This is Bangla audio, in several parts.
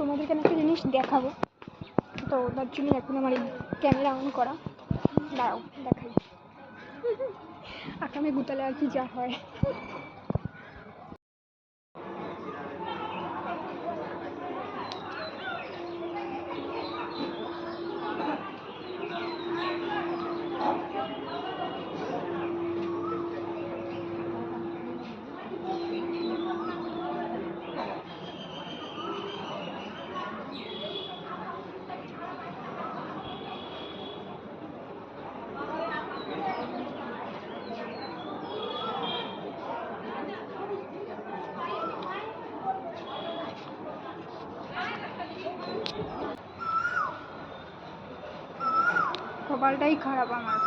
তোমাদেরকে আমি একটা জিনিস দেখাবো। তো তার জন্য এখন আমার এই ক্যামেরা অন করা। দাঁড়াও, দেখাই। আকামে গুতালে আর কি যা হয়। কপালটাই খারাপ আমার।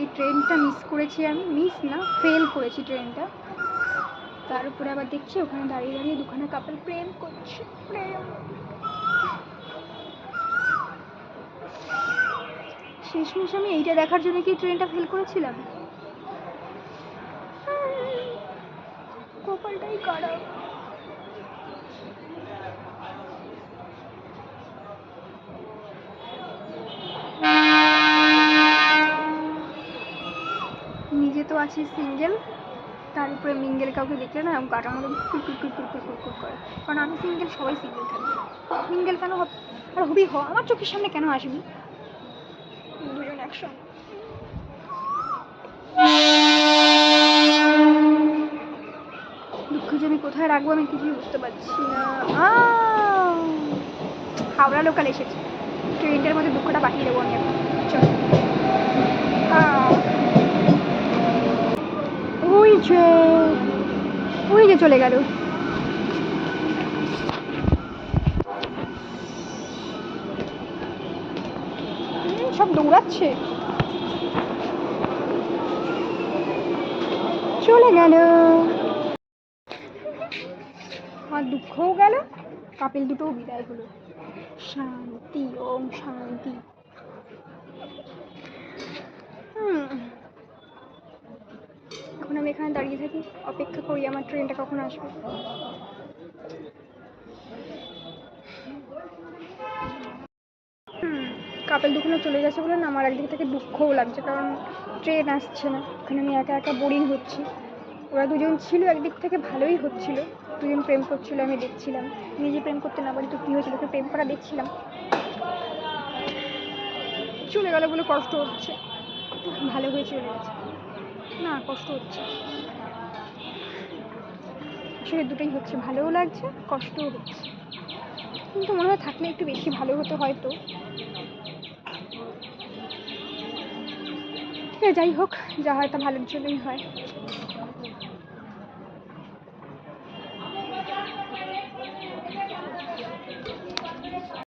এই ট্রেনটা মিস করেছি আমি মিস না ফেল করেছি ট্রেনটা। তার উপরে আবার দেখছি, ওখানে দাঁড়িয়ে দাঁড়িয়ে দুখানা কাপল প্রেম করছে, প্রেম। শেষমেশ আমি এইটা দেখার জন্য কি ট্রেনটা ফেল করেছিলাম? কপালটাই খারাপ। আছি সিঙ্গেল তার উপরে মিঙ্গেল কাউকে দেখলে না কাটার মতো কুর কুর কুর কুর কুর কুর কুর করে। কারণ আমি সিঙ্গেল সবাই সিঙ্গেল থাকবে মিঙ্গেল কেন আর হবি হ, আমার চোখের সামনে কেন আসবি দুজন একসঙ্গে। দুঃখ যে আমি কোথায় রাখব আমি কিছুই বুঝতে পারছি না! হাওড়া লোকাল এসেছে। ট্রেনটার মধ্যে দুঃখটা পাঠিয়ে দেবো আমি এখন চল আহ! যে ওই যে চলে গেল। সব দৌড়াচ্ছে। চলে গেল। আর দুঃখও গেল, কাপিল দুটোও বিদায় হলো। শান্তি, ওম শান্তি। এখন আমি এখানে দাঁড়িয়ে থাকি? অপেক্ষা করি, আমার ট্রেনটা কখন আসবে? কাপেল দুখানে চলে গেছে বলে না, আমার একদিক থেকে দুঃখও লাগছে, কারণ ট্রেন আসছে না। ওখানে আমি একা একা বোরিং হচ্ছি। ওরা দুজন ছিল, একদিক থেকে ভালোই হচ্ছিল। দুজন প্রেম করছিল, আমি দেখছিলাম। নিজে প্রেম করতে না পারি তো কী হয়েছিল? প্রেম করা দেখছিলাম। চলে গেল বলে কষ্ট হচ্ছে। ভালো হয়ে চলে গেছে। না, কষ্ট হচ্ছে। আসলে দুটোই হচ্ছে, ভালোও লাগছে, কষ্টও হচ্ছে। কিন্তু মনে হয় থাকলে একটু বেশি ভালো হতো হয়তো। যাই হোক, যা হয় তা ভালোর জন্যই হয়।